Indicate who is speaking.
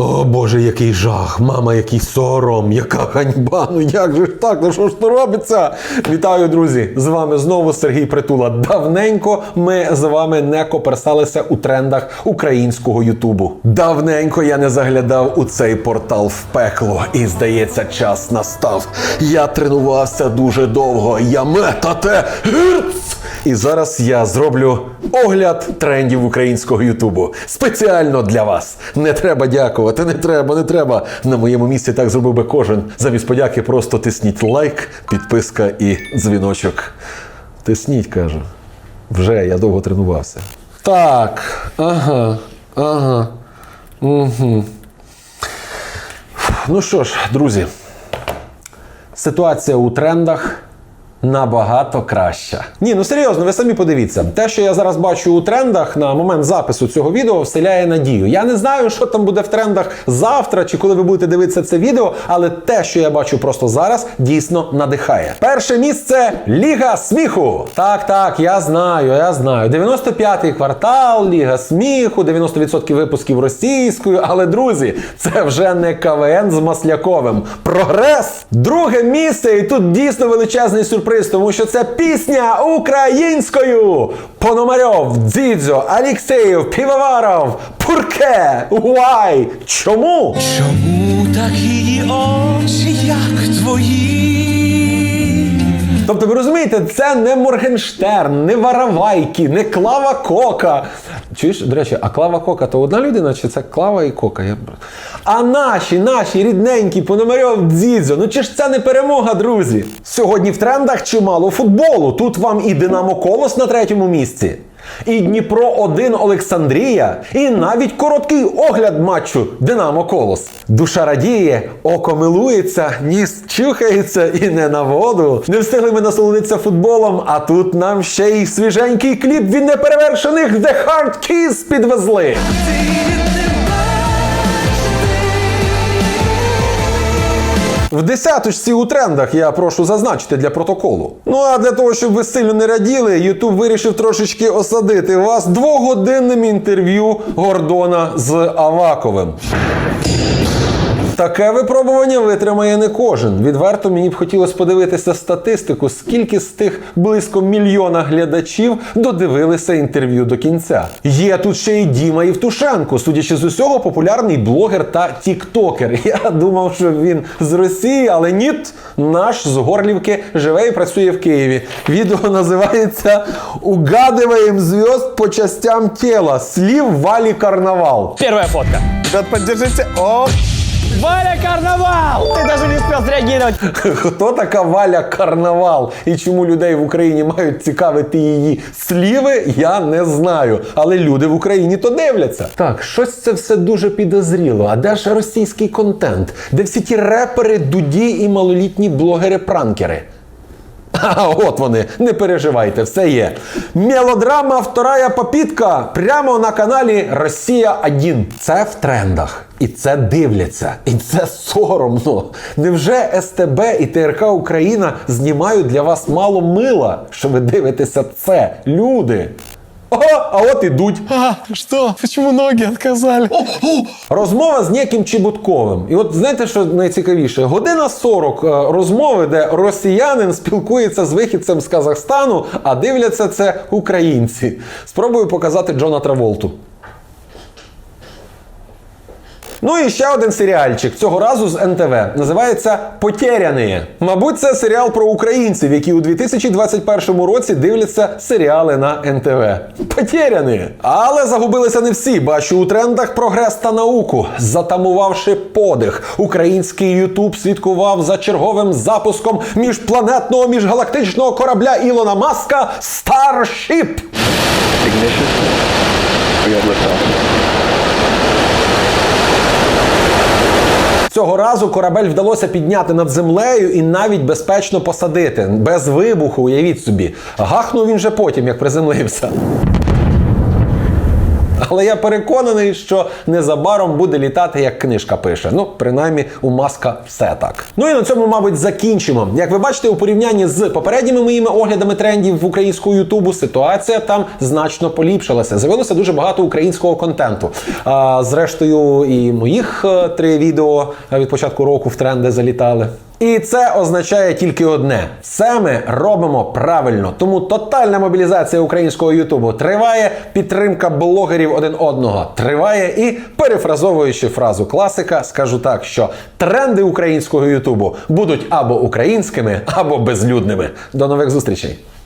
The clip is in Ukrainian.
Speaker 1: О Боже, який жах, мама, який сором, яка ганьба. Ну як же ж так? Ну що ж то робиться? Вітаю, друзі! З вами знову Сергій Притула. Давненько ми з вами не коперсалися у трендах українського Ютубу. Давненько я не заглядав у цей портал в пекло, і здається, час настав. Я тренувався дуже довго. Я метате! І зараз я зроблю огляд трендів українського Ютубу. Спеціально для вас. Не треба дякувати, не треба, не треба. На моєму місці так зробив би кожен. Замість подяки просто тисніть лайк, підписка і дзвіночок. Тисніть, кажу. Вже я довго тренувався. Так, ага, ага. Угу. Ну що ж, друзі, ситуація у трендах набагато краща. Ні, ну серйозно, ви самі подивіться. Те, що я зараз бачу у трендах на момент запису цього відео, вселяє надію. Я не знаю, що там буде в трендах завтра чи коли ви будете дивитися це відео, але те, що я бачу просто зараз, дійсно надихає. Перше місце Ліга сміху. Так, так, я знаю, я знаю. 95-й квартал, Ліга сміху, 90% випусків російською. Але друзі, це вже не КВН з Масляковим. Прогрес! Друге місце, і тут дійсно величезний сюрприз, тому що це пісня українською. Пономарьов, Дзідзо, Алєксеєв, Півоваров, Пурке, Уай. Чому?
Speaker 2: Чому такі очі, як твої?
Speaker 1: Тобто, ви розумієте, це не Моргенштерн, не Варавайки, не Клава Кока. Чуєш, до речі, а Клава Кока то одна людина, чи це Клава і Кока? Я... А наші, наші рідненькі Пономарьов Дзідзо. Ну чи ж це не перемога, друзі? Сьогодні в трендах чимало футболу. Тут вам і Динамо Колос на третьому місці. І Дніпро 1 Олександрія, і навіть короткий огляд матчу Динамо Колос. Душа радіє, око милується, ніс чухається і не на воду. Не встигли ми насолодитися футболом, а тут нам ще й свіженький кліп від неперевершених The Hard Keys підвезли. В десяточці у трендах я прошу зазначити для протоколу. Ну а для того, щоб ви сильно не раділи, Ютуб вирішив трошечки осадити вас двогодинним інтерв'ю Гордона з Аваковим. Таке випробування витримає не кожен. Відверто мені б хотілося подивитися статистику, скільки з тих близько мільйона глядачів додивилися інтерв'ю до кінця. Є тут ще й Діма Євтушенко, судячи з усього, популярний блогер та тіктокер. Я думав, що він з Росії, але ні, наш з Горлівки живе і працює в Києві. Відео називається Угадуємо зв'язд по частям тіла. Слів Валі Карнавал.
Speaker 3: Первая фотка.
Speaker 2: Ребят, поддержите. О,
Speaker 3: Валя Карнавал! Ты даже не успел среагировать.
Speaker 1: Хто така Валя Карнавал і чому людей в Україні мають цікавити її сліви, я не знаю. Але люди в Україні то дивляться. Так, щось це все дуже підозріло. А де ж російський контент? Де всі ті репери, дуді і малолітні блогери-пранкери? А от вони, не переживайте, все є. Мелодрама Вторая попітка прямо на каналі Росія 1 Це в трендах. І це дивляться. І це соромно. Невже СТБ і ТРК Україна знімають для вас мало мила, що ви дивитеся це, люди? Ага, а от ідуть.
Speaker 2: а, что? Почему ноги отказали?
Speaker 1: Розмова з неким Чебутковим. І от знаєте, що найцікавіше? Година 40 е, розмови, де росіянин спілкується з вихідцем з Казахстану, а дивляться це українці. Спробую показати Джона Траволту. Ну і ще один серіальчик цього разу з НТВ. Називається Потеряні. Мабуть, це серіал про українців, які у 2021 році дивляться серіали на НТВ. Потеряні. Але загубилися не всі. Бачу у трендах прогрес та науку. Затамувавши подих, український Ютуб слідкував за черговим запуском міжпланетного міжгалактичного корабля Ілона Маска Starship.
Speaker 4: Ignition. We liftoff.
Speaker 1: Цього разу корабель вдалося підняти над землею і навіть безпечно посадити. Без вибуху, уявіть собі. Гахнув він же потім, як приземлився. Але я переконаний, що незабаром буде літати, як книжка пише. Ну, принаймні, у маска все так. Ну і на цьому, мабуть, закінчимо. Як ви бачите, у порівнянні з попередніми моїми оглядами трендів в українського Ютубу, ситуація там значно поліпшилася. З'явилося дуже багато українського контенту. А, зрештою, і моїх е, три відео від початку року в тренди залітали. І це означає тільки одне: все ми робимо правильно. Тому тотальна мобілізація українського Ютубу триває, підтримка блогерів один одного триває. І перефразовуючи фразу класика, скажу так, що тренди українського Ютубу будуть або українськими, або безлюдними. До нових зустрічей!